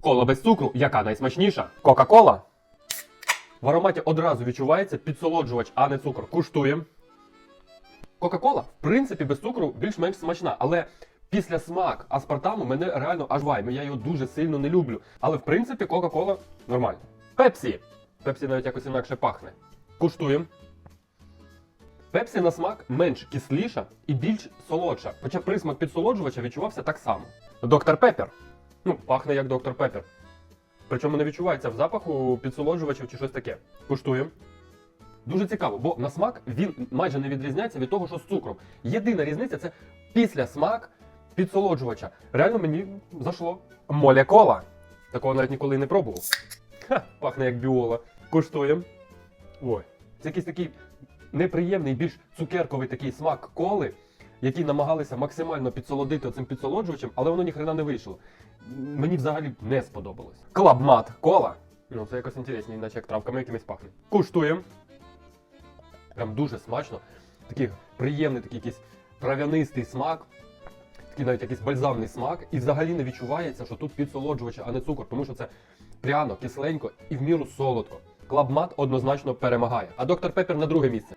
Кола без цукру, яка найсмачніша? Кока-кола. В ароматі одразу відчувається підсолоджувач, а не цукор. Куштуємо. Кока-кола, в принципі, без цукру більш-менш смачна, але після смак аспартаму мене реально аж вайме. Я його дуже сильно не люблю. Але в принципі, Кока-кола нормально. Пепсі. Пепсі навіть якось інакше пахне. Куштуємо. Пепсі на смак менш кисліша і більш солодша. Хоча присмак підсолоджувача відчувався так само. Доктор Пеппер. Ну, пахне як доктор Пеппер. Причому не відчувається в запаху підсолоджувачів чи щось таке. Куштуємо. Дуже цікаво, бо на смак він майже не відрізняється від того, що з цукром. Єдина різниця це після смак підсолоджувача. Реально мені зайшло. Моля кола. Такого навіть ніколи не пробував. Ха, пахне як біола. Куштуємо. Ой. Це якийсь такий неприємний, більш цукерковий такий смак коли, який намагалися максимально підсолодити цим підсолоджувачем, але воно ніхрена не вийшло. Мені взагалі не сподобалось. Клабмат кола. Ну, це якось інтересні, наче як травками якимись пахне. Куштуємо. Прям дуже смачно. Такий приємний, такий якийсь трав'янистий смак. Такий навіть якийсь бальзамний смак. І взагалі не відчувається, що тут підсолоджувач, а не цукор, тому що це пряно, кисленько і в міру солодко. Клабмат однозначно перемагає. А доктор Пеппер на друге місце.